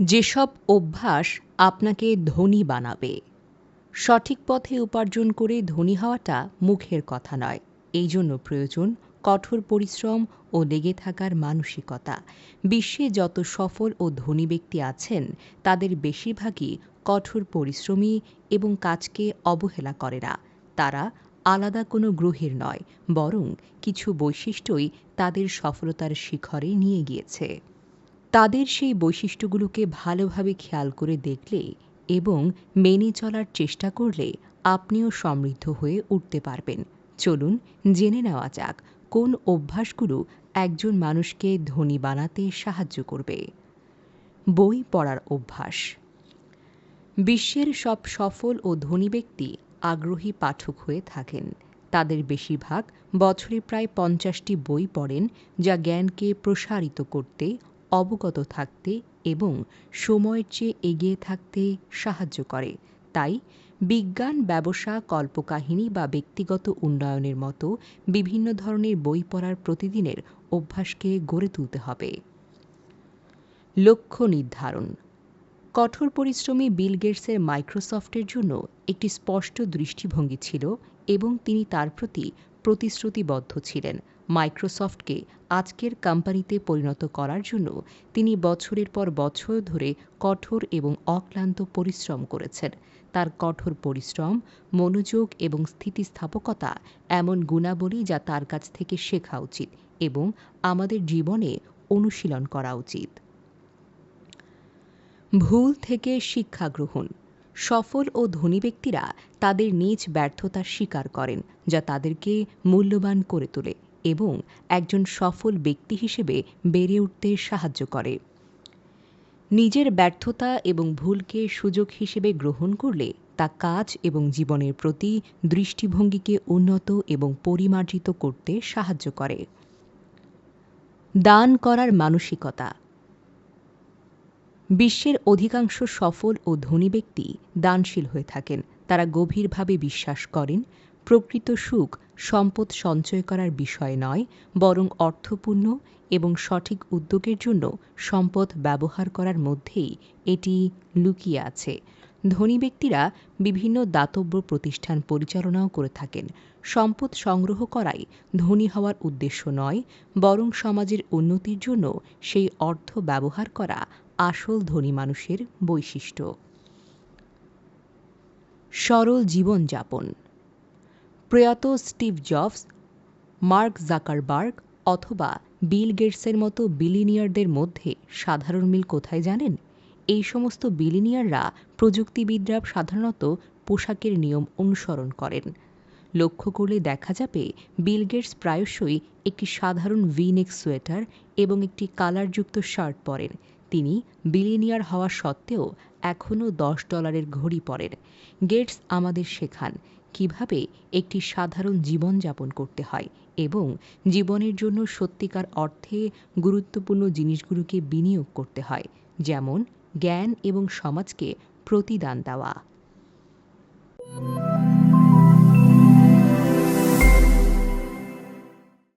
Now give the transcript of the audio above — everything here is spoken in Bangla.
যেসব অভ্যাস আপনাকে ধনী বানাবে, সঠিক পথে উপার্জন করে ধনী হওয়াটা মুখের কথা নয়। এই জন্য প্রয়োজন কঠোর পরিশ্রম ও লেগে থাকার মানসিকতা। বিশ্বে যত সফল ও ধনী ব্যক্তি আছেন, তাদের বেশিরভাগই কঠোর পরিশ্রমী এবং কাজকে অবহেলা করে না। তারা আলাদা কোনো গ্রহের নয়, বরং কিছু বৈশিষ্ট্যই তাদের সফলতার শিখরে নিয়ে গিয়েছে। তাদের সেই বৈশিষ্ট্যগুলোকে ভালোভাবে খেয়াল করে দেখলে এবং মেনে চলার চেষ্টা করলে আপনিও সমৃদ্ধ হয়ে উঠতে পারবেন। চলুন জেনে নেওয়া যাক, কোন অভ্যাসগুলো একজন মানুষকে ধনী বানাতে সাহায্য করবে। বই পড়ার অভ্যাস। বিশ্বের সব সফল ও ধনী ব্যক্তি আগ্রহী পাঠক হয়ে থাকেন। তাদের বেশিরভাগ বছরে প্রায় পঞ্চাশটি বই পড়েন, যা জ্ঞানকে প্রসারিত করতে অবগত থাকতে এবং সময়ের চেয়ে এগিয়ে থাকতে সাহায্য করে। তাই বিজ্ঞান, ব্যবসা, কল্পকাহিনী বা ব্যক্তিগত উন্নয়নের মতো বিভিন্ন ধরনের বই পড়ার প্রতিদিনের অভ্যাসকে গড়ে তুলতে হবে। লক্ষ্য নির্ধারণ। কঠোর পরিশ্রমী বিল গেটসের মাইক্রোসফটের জন্য একটি স্পষ্ট দৃষ্টিভঙ্গি ছিল এবং তিনি তার প্রতি প্রতিশ্রুতিবদ্ধ ছিলেন। মাইক্রোসফটকে আজকের কোম্পানিতে পরিণত করার জন্য তিনি বছরের পর বছর ধরে কঠোর এবং অক্লান্ত পরিশ্রম করেছেন। তার কঠোর পরিশ্রম, মনোযোগ এবং স্থিতিস্থাপকতা এমন গুণাবলী যা তার কাছ থেকে শেখা উচিত এবং আমাদের জীবনে অনুশীলন করা উচিত। ভুল থেকে শিক্ষা গ্রহণ। সফল ও ধনী ব্যক্তিরা তাদের নিজ ব্যর্থতার স্বীকার করেন, যা তাদেরকে মূল্যবান করে তোলে। এবং একজন সফল ব্যক্তি হিসেবে বেড়ে উঠতে সাহায্য করে। নিজের ব্যর্থতা এবং ভুলকে সুযোগ হিসেবে গ্রহণ করলে তা কাজ এবং জীবনের প্রতি দৃষ্টিভঙ্গিকে উন্নত এবং পরিমার্জিত করতে সাহায্য করে। দান করার মানসিকতা। বিশ্বের অধিকাংশ সফল ও ধনী ব্যক্তি দানশীল হয়ে থাকেন। তারা গভীরভাবে বিশ্বাস করেন, প্রকৃত সুখ সম্পদ সঞ্চয় করার বিষয় নয়, বরং অর্থপূর্ণ এবং সঠিক উদ্যোগের জন্য সম্পদ ব্যবহার করার মধ্যেই এটি লুকিয়ে আছে। ধনী ব্যক্তিরা বিভিন্ন দাতব্য প্রতিষ্ঠান পরিচালনাও করে থাকেন। সম্পদ সংগ্রহ করাই ধনী হওয়ার উদ্দেশ্য নয়, বরং সমাজের উন্নতির জন্য সেই অর্থ ব্যবহার করা আসল ধনী মানুষের বৈশিষ্ট্য। সরল জীবনযাপন প্রয়াত স্টিভ জবস, মার্ক জাকারবার্গ অথবা বিল গেটসের মতো বিলিনিয়ারদের মধ্যে সাধারণ মিল কোথায় জানেন? এই সমস্ত বিলিনিয়াররা প্রযুক্তিবিদরা সাধারণত পোশাকের নিয়ম অনুসরণ করেন। লক্ষ্য করলে দেখা যাবে বিল গেটস প্রায়শই একটি সাধারণ ভিনেক সোয়েটার এবং একটি কালারযুক্ত শার্ট পরেন। তিনি বিলিনিয়ার হওয়া সত্ত্বেও এখনও দশ ডলারের ঘড়ি পরেন। গেটস আমাদের শেখান কীভাবে একটি সাধারণ জীবন যাপন করতে হয় এবং জীবনের জন্য সত্যিকার অর্থে গুরুত্বপূর্ণ জিনিসগুলোকে বিনিয়োগ করতে হয়, যেমন জ্ঞান এবং সমাজকে প্রতিদান দেওয়া।